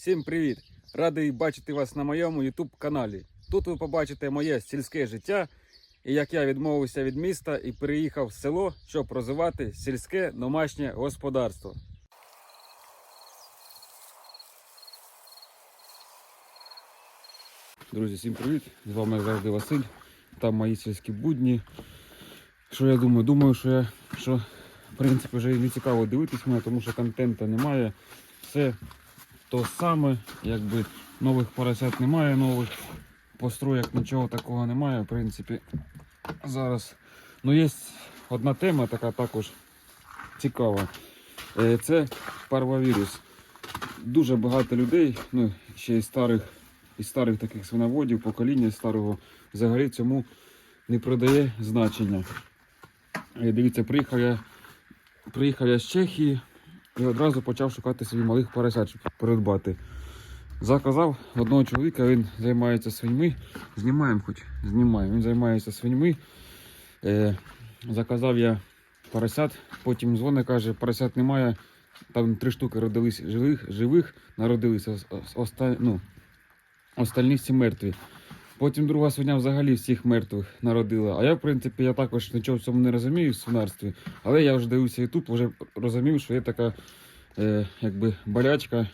Всім привіт! Радий бачити вас на моєму YouTube каналі. Тут ви побачите моє сільське життя і як я відмовився від міста і переїхав в село, щоб розвивати сільське домашнє господарство. Друзі, всім привіт! З вами завжди Василь. Там мої сільські будні. Що я думаю? Думаю, що я що в принципі вже не цікаво дивитись мене, тому що контенту немає. Все то саме, якби нових поросят немає, нових построєк, нічого такого немає. В принципі, зараз. Ну, є одна тема, така також цікава. Е, Це парвовірус. Дуже багато людей, ну, ще із старих, із старих таких свиноводів, покоління старого, взагалі цьому не придає значення. Е, Дивіться, приїхав я, приїхав я з Чехії і одразу почав шукати собі малих поросят, щоб придбати. Заказав одного чоловіка, він займається свиньми. Знімаємо хоч, знімаємо. Він займається свиньми. Е, заказав я поросят, потім дзвонить, каже, поросят немає. Там три штуки родились живих, живих народилися, ос- ос- оста, ну, остальні всі мертві. Потім друга свиня взагалі всіх мертвих народила. А я, в принципі, я також нічого в цьому не розумію в свинарстві. Але я вже дивився YouTube, вже розумів, що є така е, якби болячка,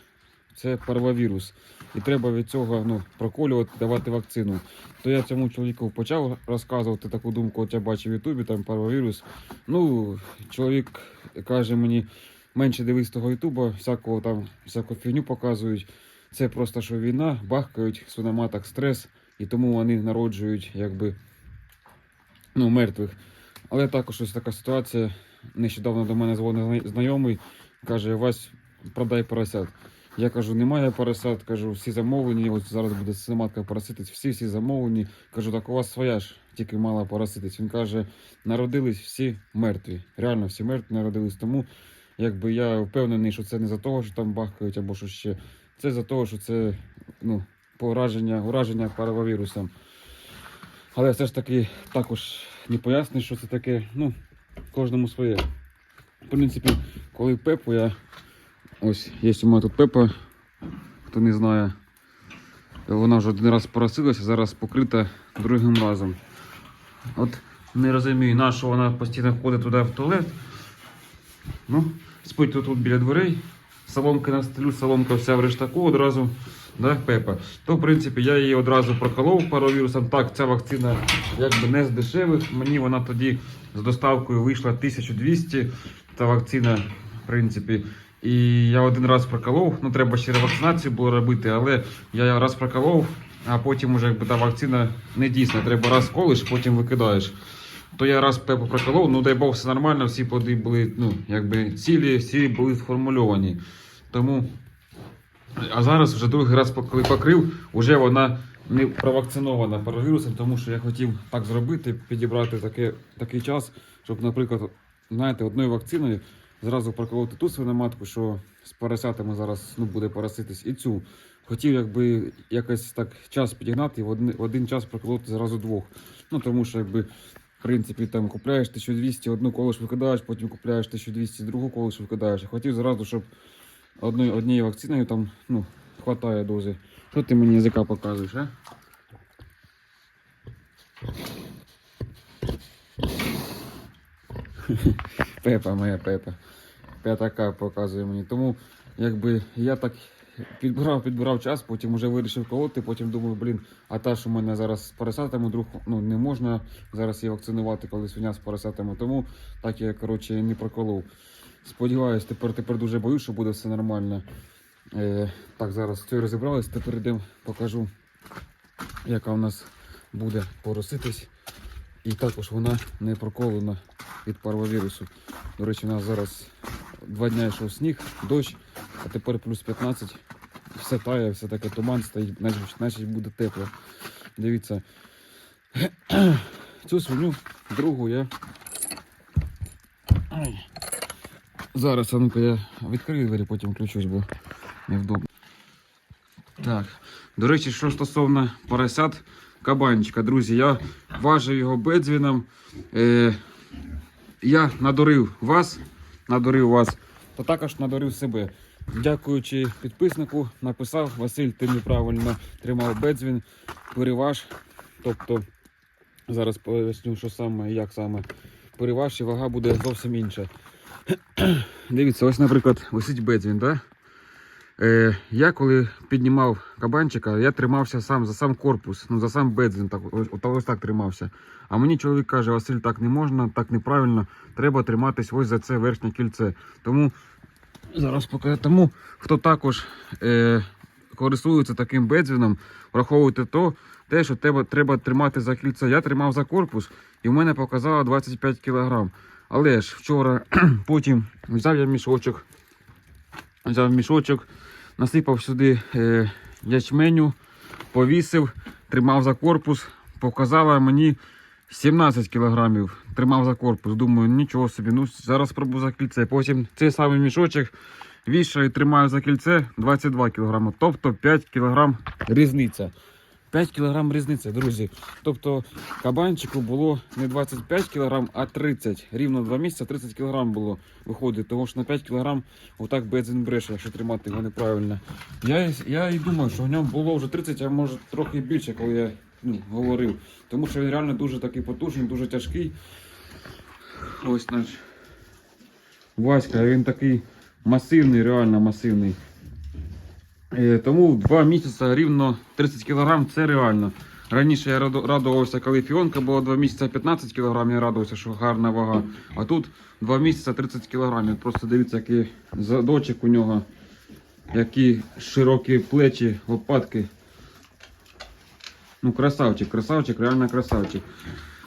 це парвовірус. І треба від цього ну, проколювати, давати вакцину. То я цьому чоловіку почав розказувати таку думку, от я бачив в Ютубі, там парвовірус. Ну, чоловік каже мені, менше дивись того Ютуба, всякого там, всяку фігню показують. Це просто що війна, бахкають, свиноматок стрес, і тому вони народжують якби ну, мертвих. Але також ось така ситуація. Нещодавно до мене дзвонив зна- знайомий, каже, Вась, продай поросят. Я кажу, немає поросят, кажу, всі замовлені. Ось зараз буде свиноматка пороситись, всі всі замовлені. Кажу, так у вас своя ж, тільки мала пороситись. Він каже, народились всі мертві. Реально всі мертві народились. Тому якби я впевнений, що це не за того, що там бахкають або що ще. Це за того, що це ну, пораження, ураження паровірусом. Але все ж таки також не пояснює, що це таке. Ну, кожному своє. В принципі, коли пепу я. Ось, є у мене тут пепа, хто не знає. Вона вже один раз поросилася, зараз покрита другим разом. От не розумію, на що вона постійно ходить туди в туалет. Ну, спить тут, біля дверей. Соломки на стелю, соломка вся в рештаку одразу. Да, Пепа. То, в принципі, я її одразу проколов паровірусом. Так, ця вакцина якби не з дешевих. Мені вона тоді з доставкою вийшла 1200. Та вакцина, в принципі. І я один раз проколов. Ну, треба ще ревакцинацію було робити, але я раз проколов, а потім уже якби та вакцина не дійсна. Треба раз колиш, потім викидаєш. То я раз пепу проколов, ну дай Бог, все нормально, всі плоди були, ну, якби цілі, всі були сформульовані. Тому. А зараз вже другий раз, коли покрив, вже вона не провакцинована паровірусом, тому що я хотів так зробити, підібрати таке, такий час, щоб, наприклад, знаєте, одною вакциною зразу проколоти ту свиноматку, що з поросятами зараз ну, буде пороситись, і цю. Хотів якби якось так час підігнати і в один, в один час проколоти зразу двох. Ну тому що якби. В принципі, там купляєш 1200, одну колиш викидаєш, потім купляєш 1200, другу колиш викидаєш. Хотів зразу, щоб одною, однією вакциною там ну, хватає дози. Що ти мені язика показуєш, а? Пепа моя пепа. П'ятака показує мені. Тому якби я так підбирав, підбирав час, потім вже вирішив колоти, потім думаю, блін, а та, що в мене зараз з поросятами, друг, ну не можна зараз її вакцинувати, коли свиня з поросятами. Тому так я коротше не проколов. Сподіваюсь, тепер тепер дуже боюсь, що буде все нормально. Е, так, зараз з цією розібрались, тепер йдемо, покажу, яка у нас буде пороситись. І також вона не проколена від парвовірусу. До речі, у нас зараз два дні йшов сніг, дощ, а тепер плюс 15. Все тає, все таке туман стоїть, значить, значить буде тепло. Дивіться. Цю свиню другу я. Ай. Зараз, а ну-ка я відкрию двері, потім включусь, бо невдобно. Так. До речі, що стосовно поросят кабанчика, друзі, я важив його бедзвіном. Е, я надурив вас, надурив вас, то також надурив себе. Дякуючи підписнику, написав Василь, ти неправильно тримав бедзвін, переваж. Тобто зараз поясню, що саме і як саме переваж і вага буде зовсім інша. Дивіться, ось, наприклад, висить бедзвін, да? Е, я коли піднімав кабанчика, я тримався сам за сам корпус, ну за сам бедзвін, так, ось, ось, так тримався. А мені чоловік каже, Василь, так не можна, так неправильно, треба триматись ось за це верхнє кільце. Тому зараз поки тому, хто також е, користується таким бедзвіном, враховуйте то, те, що треба, треба тримати за кільце. Я тримав за корпус і в мене показало 25 кг. Але ж вчора потім взяв я мішочок, взяв мішочок, насипав сюди е, ячменю, повісив, тримав за корпус, показала мені 17 кілограмів. Тримав за корпус. Думаю, нічого собі, ну зараз спробую за кільце. Потім цей самий мішочок вішаю, тримаю за кільце 22 кілограми. Тобто 5 кілограм різниця. 5 кілограм різниця, друзі. Тобто кабанчику було не 25 кілограм, а 30. Рівно 2 місяці 30 кілограм було виходить. Тому що на 5 кілограм отак бензин бреше, якщо тримати його неправильно. Я, я і думаю, що в ньому було вже 30, а може трохи більше, коли я ну, говорив. Тому що він реально дуже такий потужний, дуже тяжкий. Ось наш Васька, він такий масивний, реально масивний. Е, Тому два місяці рівно 30 кг це реально. Раніше я радувався, коли фіонка була 2 місяці 15 кг, я радувався, що гарна вага. А тут 2 місяці 30 кг. Просто дивіться, який задочок у нього, які широкі плечі, лопатки. Ну, красавчик, красавчик, реально красавчик.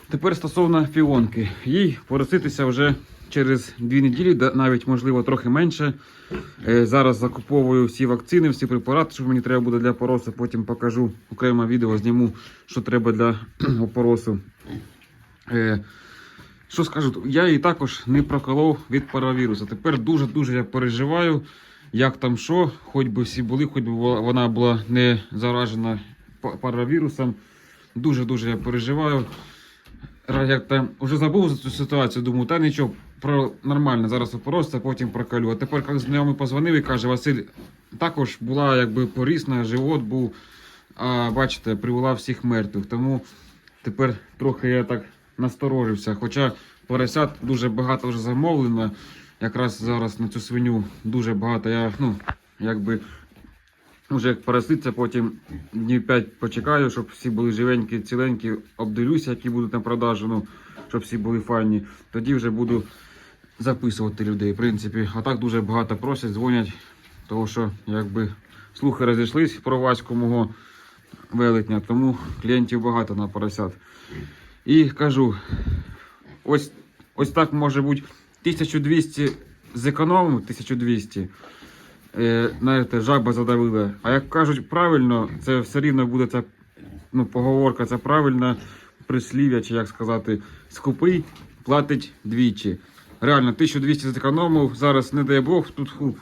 Тепер стосовно фіонки. Їй пороситися вже через дві неділі, навіть можливо трохи менше. Е, Зараз закуповую всі вакцини, всі препарати, що мені треба буде для поросу. Потім покажу окреме відео, зніму, що треба для опоросу. Е, Що скажу, я її також не проколов від паравірусу. Тепер дуже-дуже я переживаю, як там що, хоч би всі були, хоч би вона була не заражена паравірусом. Дуже-дуже я переживаю. Як там вже забув за цю ситуацію, думаю, та нічого, про нормально, зараз опоросся, потім проколю. А тепер, коли знайомий позвонив і каже, Василь, також була якби порісна, живот був, а бачите, привела всіх мертвих. Тому тепер трохи я так насторожився. Хоча поросят дуже багато вже замовлено. Якраз зараз на цю свиню дуже багато. Я ну, якби вже як пороситься, потім днів 5 почекаю, щоб всі були живенькі, ціленькі, обдивлюся, які будуть на продажу, ну, щоб всі були файні. Тоді вже буду записувати людей, в принципі. А так дуже багато просять, дзвонять, тому що якби слухи розійшлись про Ваську мого велетня, тому клієнтів багато на поросят. І кажу, ось, ось так може бути 1200 зекономив, 1200. Е, знаєте, жаба задавила. А як кажуть правильно, це все рівно буде ця ну, поговорка, це правильна прислів'я, чи як сказати, скупий платить двічі. Реально, 1200 зекономив, зараз, не дай Бог, тут ху,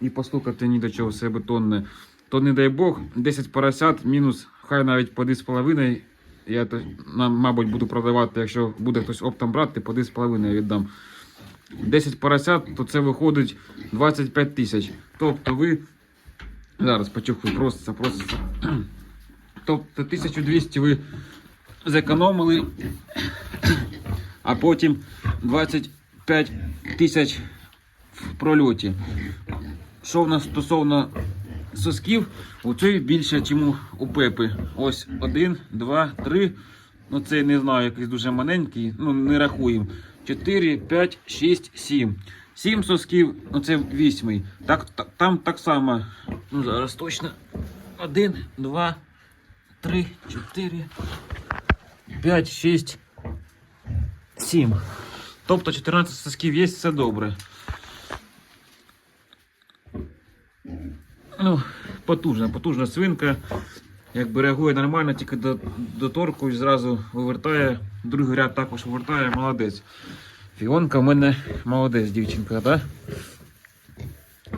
і постукати ні до чого все бетонне. То не дай Бог, 10 поросят мінус, хай навіть по 2,5. Я то, мабуть, буду продавати, якщо буде хтось оптом брати, по 2,5 я віддам. 10 поросят, то це виходить 25 тисяч. Тобто ви. Зараз почухаю, просто, просто. Тобто 1200 ви зекономили, а потім 25 тисяч в прольоті. Що в нас стосовно сосків, оцей більше, ніж у Пепи. Ось один, два, три. Ну, це не знаю, якийсь дуже маленький. Ну, не рахуємо. 4, 5, 6, 7. 7 сосків, ну це вісьмий. Так, та- там так само. Ну, зараз точно. 1, 2, 3, 4, 5, 6, 7. Тобто 14 сосків є, все добре. Ну, потужна, потужна свинка. Якби реагує нормально, тільки до, до торку і зразу вивертає. Другий ряд також вивертає, молодець. Фіонка в мене молодець, дівчинка, так?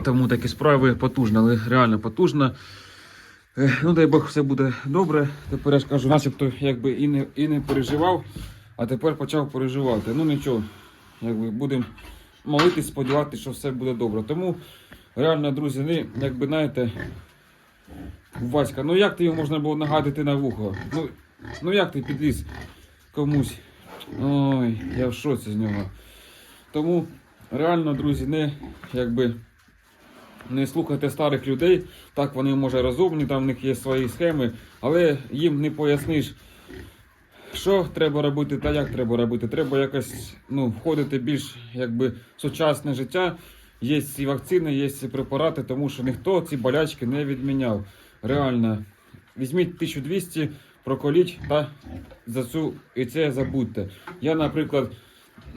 Тому такі справи потужна, але реально потужна. Е, Ну, дай Бог, все буде добре. Тепер я ж кажу, начебто якби і не, і не переживав, а тепер почав переживати. Ну нічого, якби будемо молитись, сподіватися, що все буде добре. Тому Реально, друзі, не, якби знаєте, Васька, ну як ти його можна було нагадити на вухо? Ну, ну як ти підліз комусь? Ой, я в шоці з нього. Тому реально, друзі, не якби не слухайте старих людей. Так вони може розумні, там в них є свої схеми, але їм не поясниш, що треба робити та як треба робити. Треба якось ну, входити більш якби в сучасне життя. Є ці вакцини, є ці препарати, тому що ніхто ці болячки не відміняв. Реально, візьміть 1200, проколіть та за цю і це забудьте. Я, наприклад,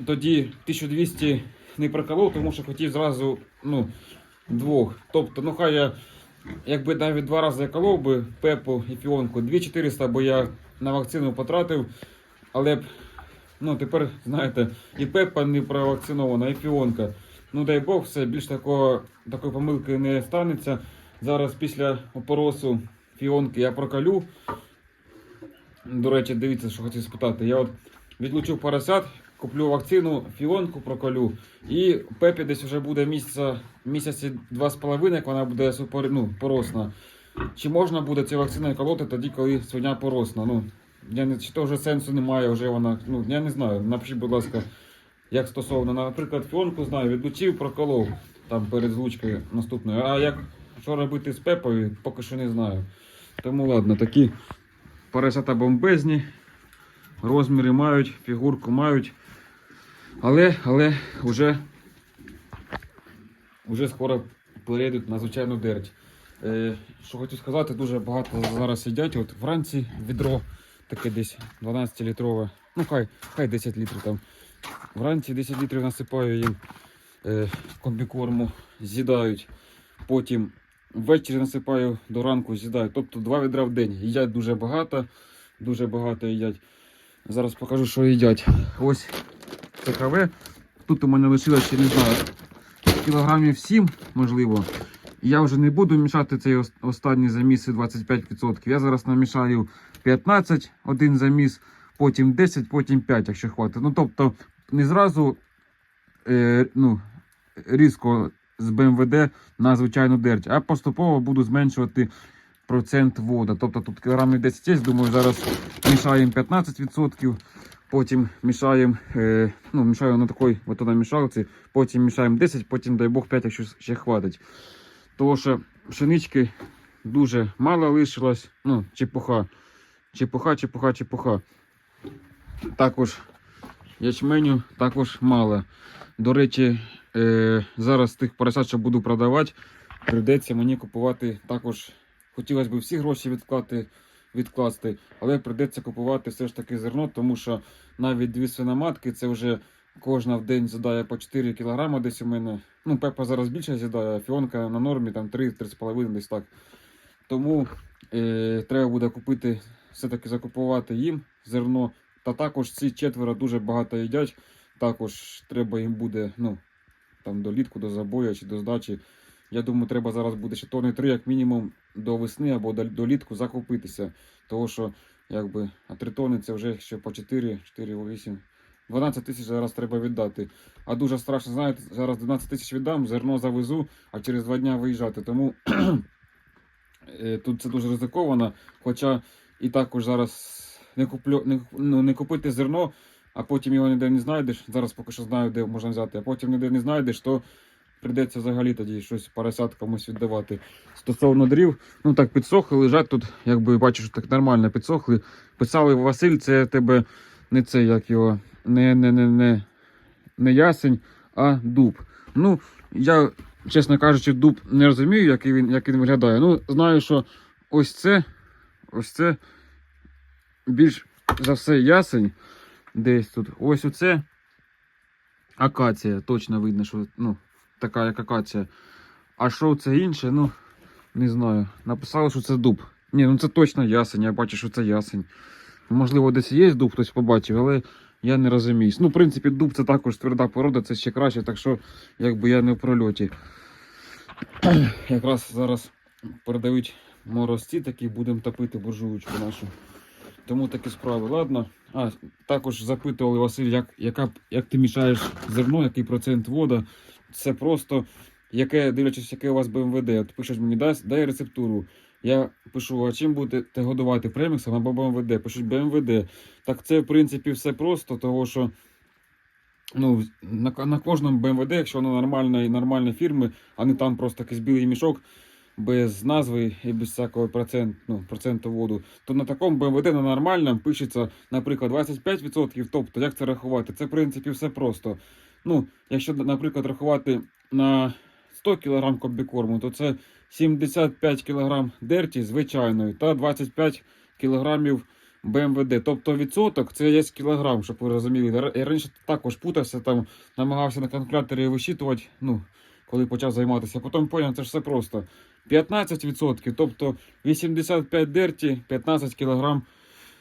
тоді 1200 не проколов, тому що хотів зразу ну, двох. Тобто, ну хай я якби навіть два рази колов би пепу і фіонку, 2400, бо я на вакцину потратив, але ну тепер, знаєте, і пепа не провакцинована, і фіонка. Ну дай Бог, все, більш такого, такої помилки не станеться. Зараз після опоросу фіонки я прокалю. До речі, дивіться, що хотів спитати. Я от відлучив поросят, куплю вакцину, фіонку проколю. І пепі десь вже буде місяця, місяці два з половиною, як вона буде супер, ну, поросна. Чи можна буде ці вакцини колоти тоді, коли свиня поросна? Ну, я не, чи то вже сенсу немає, вже вона. Ну, я не знаю. Напишіть, будь ласка, як стосовно, наприклад, фіонку знаю, відлучив, проколов там перед злучкою наступною. А як що робити з пепою, поки що не знаю. Тому ладно, такі поросята бомбезні, розміри мають, фігурку мають. Але, але вже, вже скоро перейдуть на звичайну дерть. Е, що хочу сказати, дуже багато зараз їдять. От вранці відро таке десь 12-літрове. Ну хай, хай 10 літрів там. Вранці 10 літрів насипаю їм е, комбікорму, з'їдають. Потім ввечері насипаю до ранку, з'їдають. Тобто два відра в день. Їдять дуже багато, дуже багато їдять. Зараз покажу, що їдять. Ось ЦКВ. Тут у мене лишилось ще не знаю, кілограмів 7, можливо. Я вже не буду мішати цей останній заміс 25%. Я зараз намішаю 15, один заміс, потім 10, потім 5, якщо хватить. Ну тобто не зразу е, ну, різко з БМВД на звичайну дерть, а поступово буду зменшувати процент вода. Тобто тут кілограмів 10 є, думаю, зараз мішаємо 15%, потім мішаємо, е, ну, мішаю на такій от мішалці, потім мішаємо 10, потім дай Бог 5, якщо ще хватить. Тому що пшенички дуже мало лишилось, ну, чепуха, чепуха, чепуха, чепуха. Також ячменю також мало. До речі, е, зараз тих поросят, що буду продавати, прийдеться мені купувати також. Хотілося б всі гроші відкласти, відкласти, але прийдеться купувати все ж таки зерно, тому що навіть дві свиноматки це вже кожна в день з'їдає по 4 кг десь у мене. Ну, пепа зараз більше з'їдає, а фіонка на нормі там 3-3,5 десь так. Тому е, треба буде купити, все-таки закупувати їм зерно. Та також ці четверо дуже багато їдять. Також треба їм буде, ну, там до літку, до забою чи до здачі. Я думаю, треба зараз буде ще тони 3, як мінімум, до весни або до, до літку закупитися. Тому що, якби, а 3 тони це вже ще по 4, 4, 8, 12 тисяч зараз треба віддати. А дуже страшно, знаєте, зараз 12 тисяч віддам, зерно завезу, а через 2 дня виїжджати. Тому е, тут це дуже ризиковано. Хоча і також зараз не, куплю, не, ну, не купити зерно, а потім його ніде не знайдеш. Зараз поки що знаю, де можна взяти, а потім ніде не знайдеш, то прийдеться взагалі тоді щось поросят комусь віддавати. Стосовно дрів, ну так підсохли, лежать тут, якби бачу, що так нормально підсохли. Писали Василь, це тебе не це, як його, не, не, не, не, не ясень, а дуб. Ну, я, чесно кажучи, дуб не розумію, як він, як він виглядає. Ну, знаю, що ось це, ось це більш за все ясень. Десь тут. Ось оце акація. Точно видно, що ну, така як акація. А що це інше, ну, не знаю. Написали, що це дуб. Ні, ну це точно ясень, я бачу, що це ясень. Можливо, десь є дуб, хтось побачив, але я не розумію. Ну, в принципі, дуб це також тверда порода, це ще краще, так що якби я не в прольоті. Якраз зараз передають морозці такі, будемо топити буржуючку нашу. Тому такі справи. Ладно. А, також запитували Василь, як, яка, як ти мішаєш зерно, який процент вода. Це просто яке, дивлячись, яке у вас БМВД, от пишуть мені, дай, дай рецептуру. Я пишу, а чим будете годувати преміксом або БМВД? Пишуть БМВД. Так це, в принципі, все просто, того що ну, на, на кожному БМВД, якщо воно нормальної, нормальної фірми, а не там просто якийсь білий мішок без назви і без всякого процент, ну, проценту воду, то на такому БМВД на нормальному пишеться, наприклад, 25%. Тобто, як це рахувати? Це, в принципі, все просто. Ну, якщо, наприклад, рахувати на 100 кг комбікорму, то це 75 кг дерті звичайної та 25 кг БМВД. Тобто відсоток це є кілограм, щоб ви розуміли. Я раніше також путався, там намагався на калькуляторі висчитувати, ну, коли почав займатися. Потім поняв, це ж все просто. 15%, тобто 85 дерті, 15 кг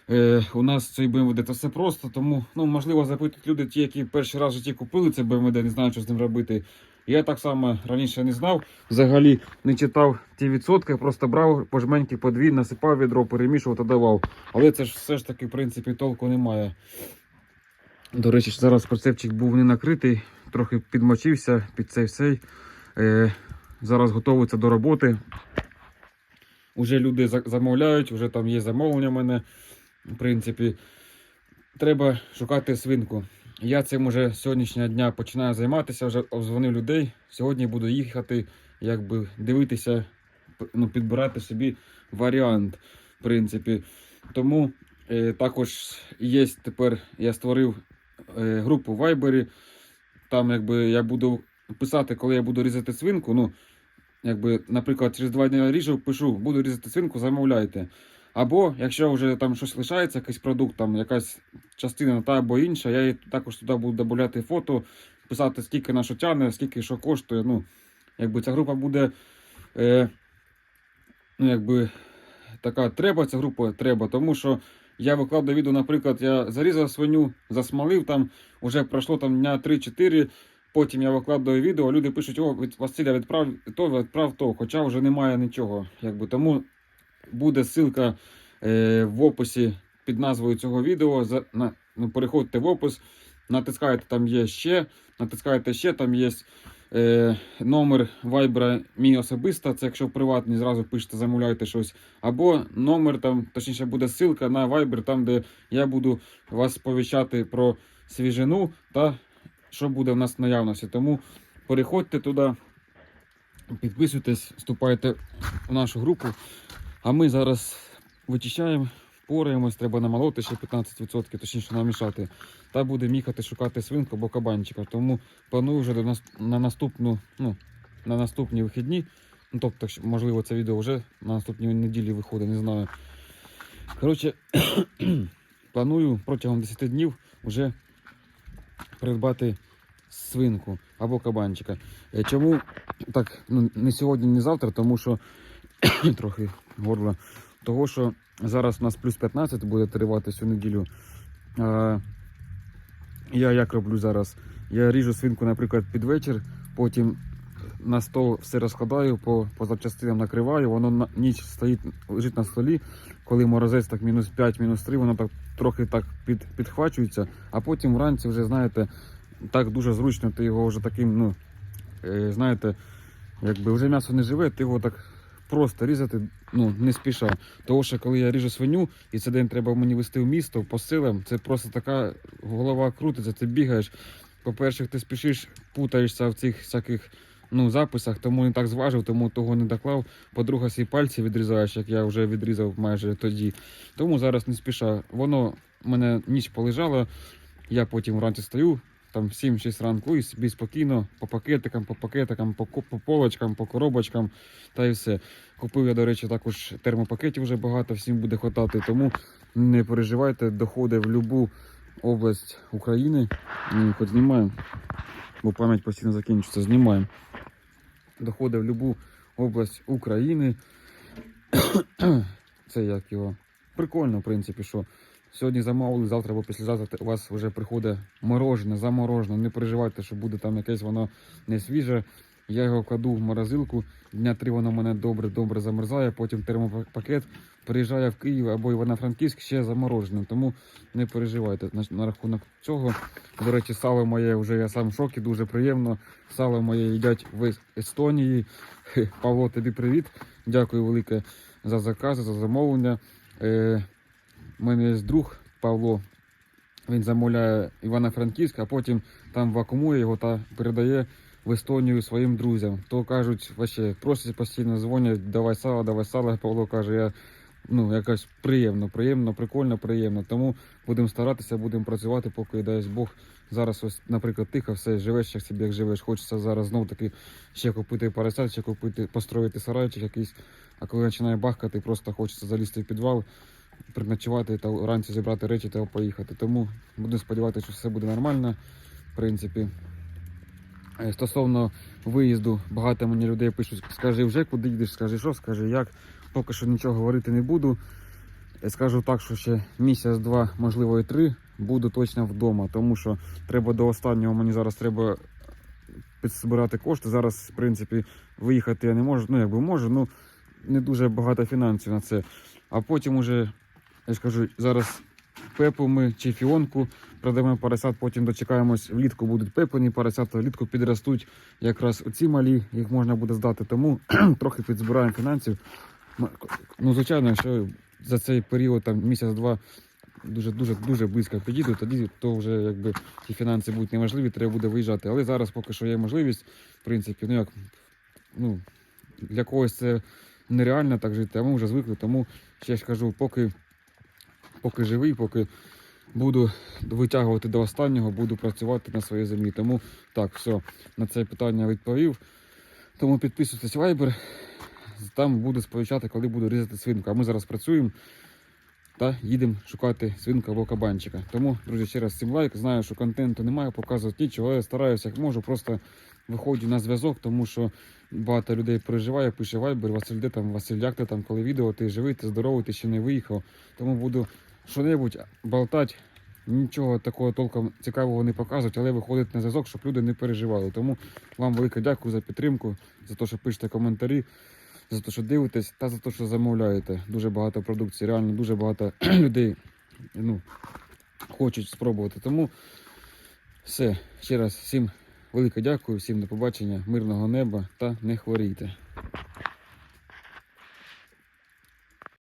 е, у нас цей БМВД. Це все просто, тому ну, можливо запитують люди, ті, які перший раз в житті купили цей БМВД, не знають, що з ним робити. Я так само раніше не знав, взагалі не читав ті відсотки, просто брав пожменьки по дві, насипав відро, перемішував та давав. Але це ж все ж таки, в принципі, толку немає. До речі, зараз прицепчик був не накритий, трохи підмочився під цей всей. Е, зараз готується до роботи. Уже люди замовляють, вже там є замовлення в мене. В принципі, треба шукати свинку. Я цим уже сьогоднішнього дня починаю займатися, вже обдзвонив людей. Сьогодні буду їхати, якби дивитися, ну, підбирати собі варіант, в принципі. Тому е, також є тепер, я створив е, групу в Вайбері. Там, якби я буду писати, коли я буду різати свинку. Ну, якби, наприклад, через два дні ріжу, пишу, буду різати свинку, замовляйте. Або якщо вже там щось лишається, якийсь продукт, там якась частина та або інша, я також туди буду додати фото, писати, скільки на що тягне, скільки що коштує. Ну, якби ця група буде. Е, ну, якби така треба, ця група треба, тому що я викладаю відео, наприклад, я зарізав свиню, засмалив там, вже пройшло там дня 3-4. Потім я викладаю відео, люди пишуть, о, від Василя відправ то, відправ то, хоча вже немає нічого. Якби, тому буде ссылка е, в описі під назвою цього відео. Ну, переходьте в опис, натискаєте, там є ще, натискаєте ще, там є е, номер вайбера мій особиста. Це якщо приватний, зразу пишете, замовляєте щось. Або номер, там, точніше, буде ссылка на вайбер, там, де я буду вас сповіщати про свіжину та що буде в нас в наявності. Тому переходьте туди, підписуйтесь, вступайте в нашу групу. А ми зараз вичищаємо, впораємось, треба намолоти ще 15%, точніше намішати. Та будемо їхати шукати свинку або кабанчика. Тому планую вже до нас, на наступну, ну, на наступні вихідні. Ну, тобто, можливо, це відео вже на наступній неділі виходить, не знаю. Коротше, планую протягом 10 днів вже придбати свинку або кабанчика. Е, Чому так ну, не сьогодні, не завтра, тому що трохи горло. Того, що зараз у нас плюс 15 буде тривати цю неділю. А, я як роблю зараз? Я ріжу свинку, наприклад, під вечір, потім на стол все розкладаю, по, по запчастинам накриваю, воно на ніч стоїть, лежить на столі. Коли морозець так мінус 5, мінус 3, воно так трохи так під, підхвачується, а потім вранці вже, знаєте, так дуже зручно, ти його вже таким, ну, е, знаєте, якби вже м'ясо не живе, ти його так просто різати ну, не спіша. Тому що коли я ріжу свиню, і цей день треба мені вести в місто по силам, це просто така голова крутиться, ти бігаєш. По-перше, ти спішиш, путаєшся в цих всяких ну, записах, тому не так зважив, тому того не доклав. По-друге, свої пальці відрізаєш, як я вже відрізав майже тоді. Тому зараз не спіша. Воно мене ніч полежало, я потім вранці стою, там 7-6 ранку і собі спокійно по пакетикам, по пакетикам, по, по полочкам, по коробочкам та й все. Купив я, до речі, також термопакетів вже багато, всім буде хватати, тому не переживайте, доходить в будь-яку область України. Хоч знімаємо, бо пам'ять постійно закінчиться, знімаємо. Доходить в будь-яку область України. Це як його. Прикольно, в принципі, що сьогодні замовили, завтра або післязавтра у вас вже приходить морожене, заморожене. Не переживайте, що буде там якесь воно не свіже. Я його кладу в морозилку. Дня три воно мене добре, добре замерзає. Потім термопакет приїжджає в Київ або Івано-Франківськ ще замороженим. Тому не переживайте на, рахунок цього. До речі, сало моє вже я сам в шокі, дуже приємно. Сало моє їдять в Естонії. Павло, тобі привіт. Дякую велике за закази, за замовлення. У мене є друг Павло. Він замовляє Івано-Франківськ, а потім там вакуумує його та передає в Естонію своїм друзям. То кажуть, вообще просять постійно дзвонять, давай сало, давай сало. Павло каже, я ну якось приємно, приємно, прикольно, приємно. Тому будемо старатися, будемо працювати, поки дасть Бог. Зараз ось, наприклад, тихо, все живеш, як собі як живеш. Хочеться зараз знов таки ще купити парасаль, ще купити, построїти сарайчик якийсь. А коли починає бахкати, просто хочеться залізти в підвал, переночувати та вранці зібрати речі та поїхати. Тому будемо сподіватися, що все буде нормально. В принципі. Е, Стосовно виїзду, багато мені людей пишуть, скажи вже куди їдеш, скажи що, скажи як. Поки що нічого говорити не буду. Я скажу так, що ще місяць-два, можливо, і три буду точно вдома, тому що треба до останнього мені зараз треба підзбирати кошти. Зараз, в принципі, виїхати я не можу. Ну, якби можу, ну не дуже багато фінансів на це. А потім уже, я ж кажу, зараз пепу ми чи фіонку продаємо поросят, потім дочекаємось, влітку будуть пепані поросята, влітку підростуть якраз оці малі, їх можна буде здати. Тому трохи підзбираємо фінансів. Ну, звичайно, якщо за цей період там місяць-два дуже дуже близько підійду, тоді то вже якби ті фінанси будуть неважливі, треба буде виїжджати. Але зараз поки що є можливість, в принципі, ну як ну для когось це нереально так жити, а ми вже звикли. Тому ще ж кажу, поки, поки живий, поки буду витягувати до останнього, буду працювати на своїй землі. Тому так, все, на це питання відповів. Тому підписуйтесь в Viber, там буду сповіщати, коли буду різати свинку. А ми зараз працюємо та їдемо шукати свинку або кабанчика. Тому, друзі, ще раз всім лайк. Знаю, що контенту немає, показувати нічого, я стараюся як можу, просто виходжу на зв'язок, тому що багато людей переживає, пише Viber, Василь, де там, Василь, як ти там, коли відео, ти живий, ти здоровий, ти ще не виїхав. Тому буду що-небудь болтати. Нічого такого толком цікавого не показують, але виходить на зв'язок, щоб люди не переживали. Тому вам велике дякую за підтримку, за те, що пишете коментарі, за те, що дивитесь, та за те, що замовляєте. Дуже багато продукції, реально дуже багато людей ну, хочуть спробувати. Тому все, ще раз всім велике дякую, всім до побачення, мирного неба та не хворійте.